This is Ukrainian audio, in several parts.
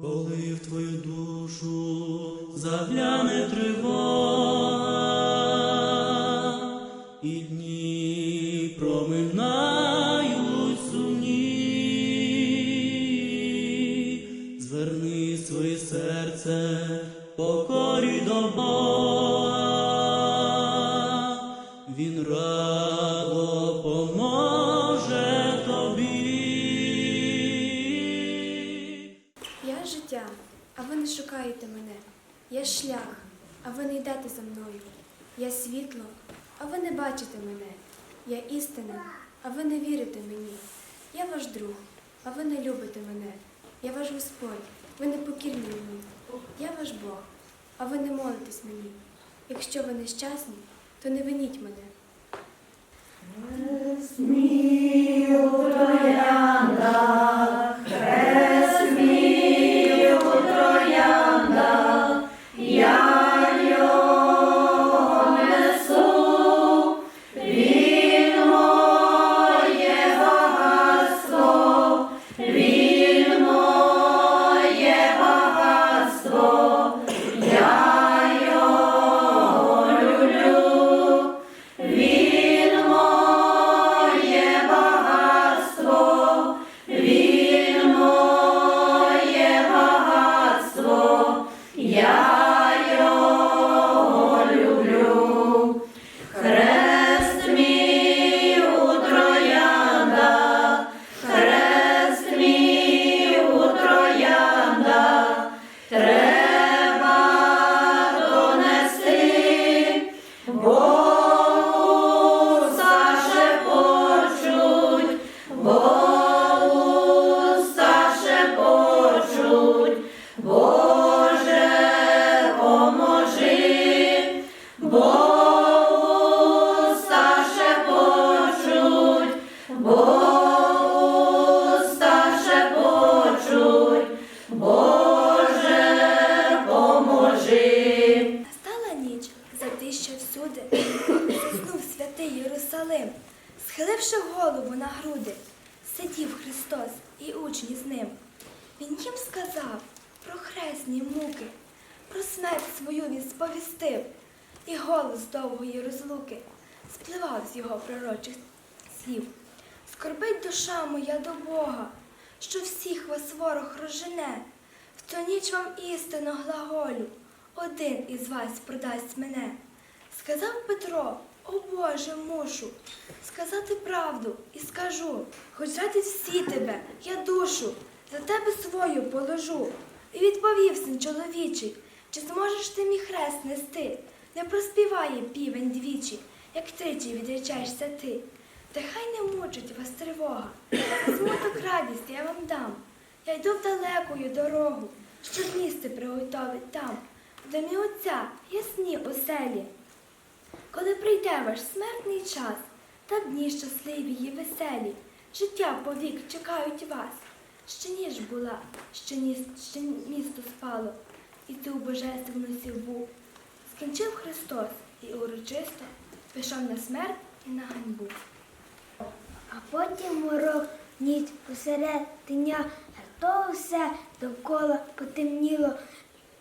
Коли в твою душу загляне тривога, шукаєте мене. Я шлях, а ви не йдете за мною. Я світло, а ви не бачите мене. Я істина, а ви не вірите мені. Я ваш друг, а ви не любите мене. Я ваш Господь, ви не покірні мені. Я ваш Бог, а ви не молитесь мені. Якщо ви нещасні, то не виніть мене. Учні з ним. Він їм сказав про хресні муки, про смерть свою він сповістив, і голос довгої розлуки спливав з його пророчих слів. Скорбить душа моя до Бога, що всіх вас ворог розжене. В цю ніч вам істину глаголю, один із вас продасть мене. Сказав Петро, о Боже, мушу сказати правду і скажу, хоч ради всі тебе, я душу, за тебе свою положу. І відповів син чоловічий, чи зможеш ти мій хрест нести? Не проспіває півень двічі, як тричі відречаєшся ти. Та хай не мучить вас тривога, смуток радість я вам дам. Я йду в далекою дорогу, щоб місце приготовить там, де мій отця ясні оселі. Коли прийде ваш смертний час, та дні щасливі і веселі, життя повік чекають вас. Ще ніж була, ще, ніс, ще місто спало, і цю божественну сівбу скінчив Христос і урочисто пішов на смерть і на ганьбу. А потім морок, ніч посеред дня, раптово все довкола потемніло.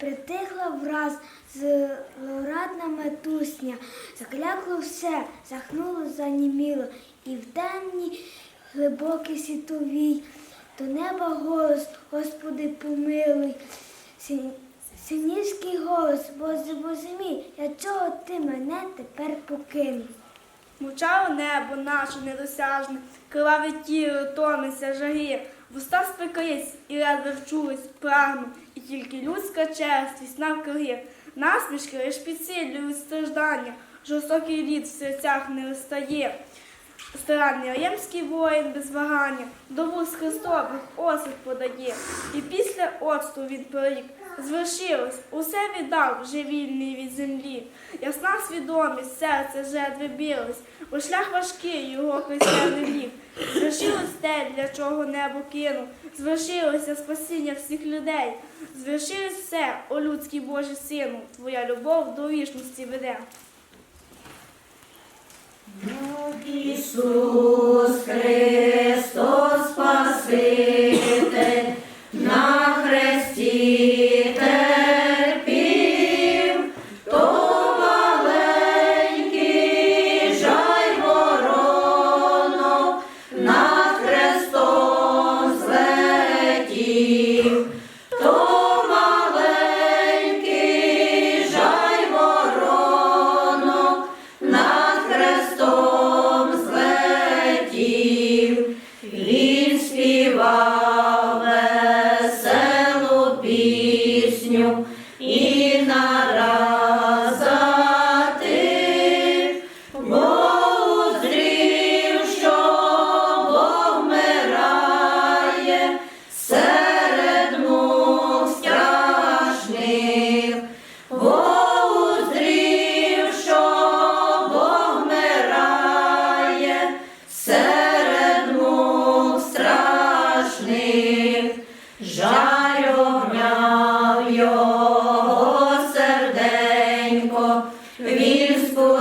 Притихла враз злорадна метусня, заклякло все, захнуло, заніміло, і в темній глибокій світовій до неба голос, Господи, помилуй. Синівський голос, Боже, Боже мій, для чого ти мене тепер покинув? Мовчало небо наше недосяжне, криваве тіло томиться жаги, вуста спекається і ледве вчулись, прагну, і тільки людська чесність навкруги, насмішки лиш підсилюють страждання, жорстокий рід в серцях не розстає. Старанний римський воїн без вагання до вуз Христових освіт подає, і після оцту він прорік. Звершилось, усе віддав, вже вільний від землі. Ясна свідомість, серце жертви білось, бо шлях важкий його християни ліг. Звершилось те, для чого небо кинув, звершилося спасіння всіх людей. Звершилось все, о людський Божий сину, твоя любов до вічності веде. Ісус Христос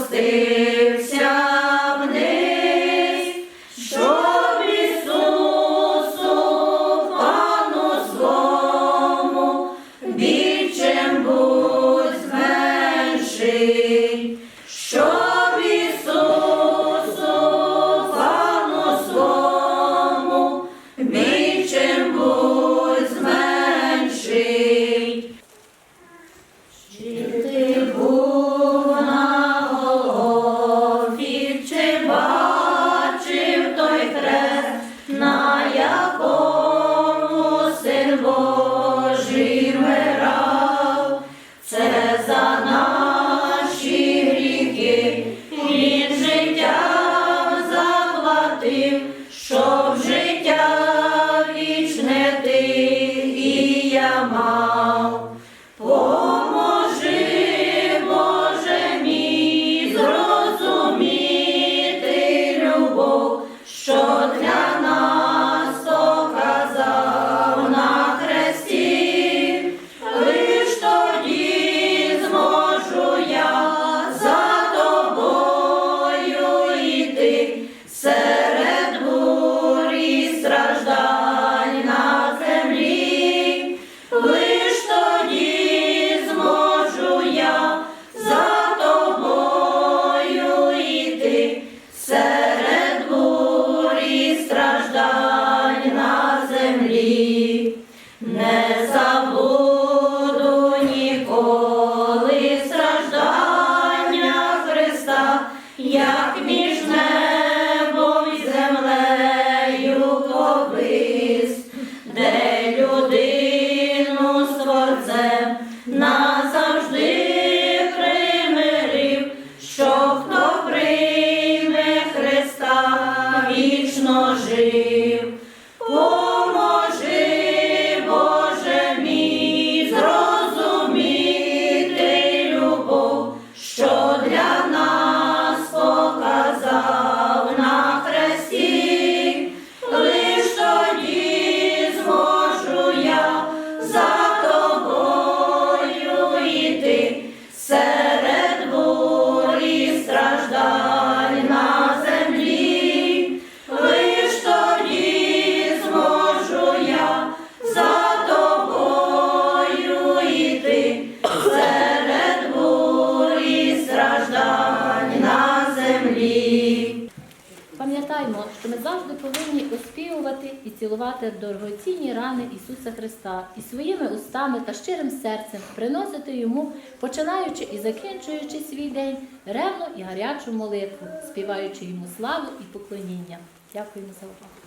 спустився вниз, щоб Ісусу Пану будь зменший. Заплатив, що життя Shri і цілувати дорогоцінні рани Ісуса Христа і своїми устами та щирим серцем приносити йому, починаючи і закінчуючи свій день, ревну і гарячу молитву, співаючи йому славу і поклоніння. Дякуємо за увагу.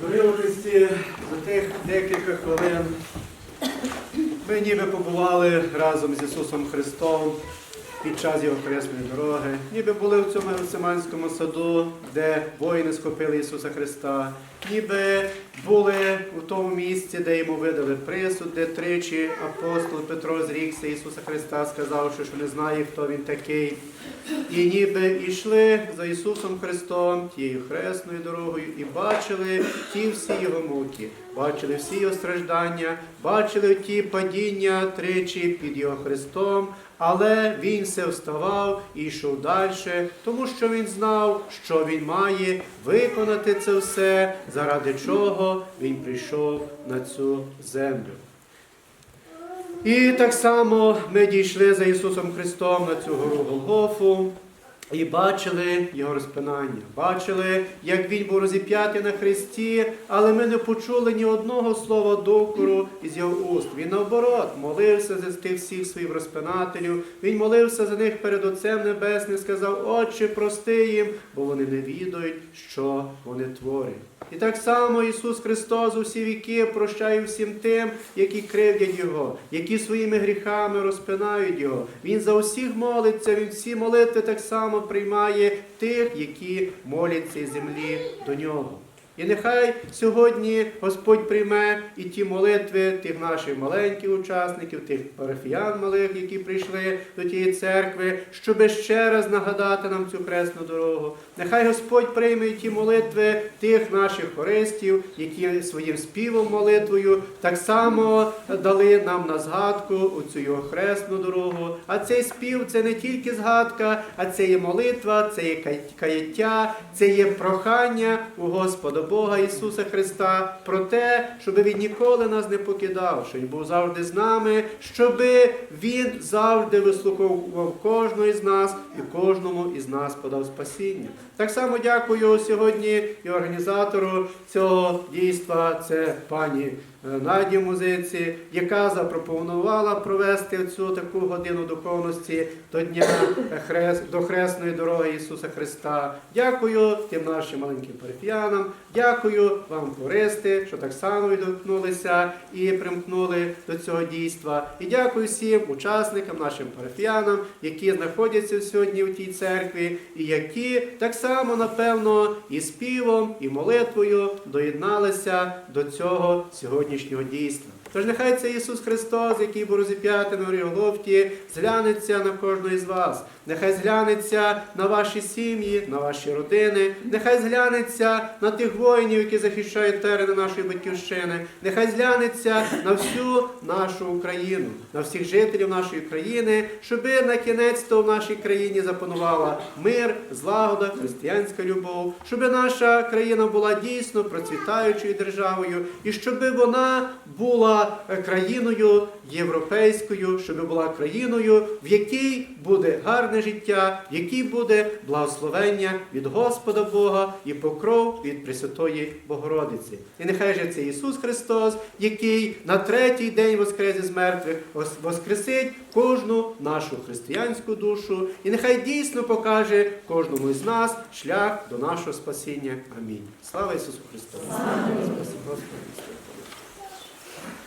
Дорогі Христі, за тих декілька хвилин ми ніби побували разом з Ісусом Христом під час Його хресної дороги, ніби були в цьому Гефсиманському саду, де воїни схопили Ісуса Христа, ніби були у тому місці, де йому видали присуд, де тричі апостол Петро зрікся Ісуса Христа, сказавши, що не знає, хто він такий. І ніби йшли за Ісусом Христом тією хресною дорогою і бачили ті всі його муки, бачили всі його страждання, бачили ті падіння тричі під його хрестом, але він все вставав і йшов далі, тому що він знав, що він має виконати це все, заради чого він прийшов на цю землю. І так само ми дійшли за Ісусом Христом на цю гору Голгофу. І бачили його розпинання, бачили, як він був розіп'ятий на хресті, але ми не почули ні одного слова докору із його уст. Він наоборот молився за тих всіх своїх розпинателів. Він молився за них перед Отцем Небесним, сказав, Отче, прости їм, бо вони не відають, що вони творять. І так само Ісус Христос у всі віки прощає всім тим, які кривдять Його, які своїми гріхами розпинають Його. Він за усіх молиться, Він всі молитви так само приймає тих, які моляться землі до нього. І нехай сьогодні Господь прийме і ті молитви тих наших маленьких учасників, тих парафіян малих, які прийшли до тієї церкви, щоби ще раз нагадати нам цю хресну дорогу. Нехай Господь прийме і ті молитви тих наших хористів, які своїм співом, молитвою так само дали нам на згадку у цю його хресну дорогу. А цей спів це не тільки згадка, а це є молитва, це є каяття, це є прохання у Господа Бога Ісуса Христа про те, щоб Він ніколи нас не покидав, що Він був завжди з нами, щоб Він завжди вислуховував кожного із нас і кожному із нас подав спасіння. Так само дякую сьогодні і організатору цього дійства, це пані Наді Музиці, яка запропонувала провести цю таку годину духовності до Дня до Хресної дороги Ісуса Христа. Дякую тим нашим маленьким парафіянам, дякую вам, користи, що так само відгукнулися і примкнули до цього дійства. І дякую всім учасникам, нашим парафіянам, які знаходяться сьогодні в тій церкві, і які так само, напевно, і співом, і молитвою доєдналися до цього сьогоднішнього дійства. Тож нехай це Ісус Христос, який був розіп'ятий на Ріголовті, зглянеться на кожного із вас. Нехай зглянеться на ваші сім'ї, на ваші родини, нехай зглянеться на тих воїнів, які захищають терени нашої батьківщини. Нехай зглянеться на всю нашу Україну, на всіх жителів нашої країни, щоби на кінець то в нашій країні запанувала мир, злагода, християнська любов, щоби наша країна була дійсно процвітаючою державою, і щоби вона була е, країною європейською, щоби була країною, в якій буде гарне життя, в якій буде благословення від Господа Бога і покров від Пресвятої Богородиці. І нехай же це Ісус Христос, який на третій день воскрес із мертвих, воскресить кожну нашу християнську душу, і нехай дійсно покаже кожному із нас шлях до нашого спасіння. Амінь. Слава Ісусу Христу! Спасибо, Господи.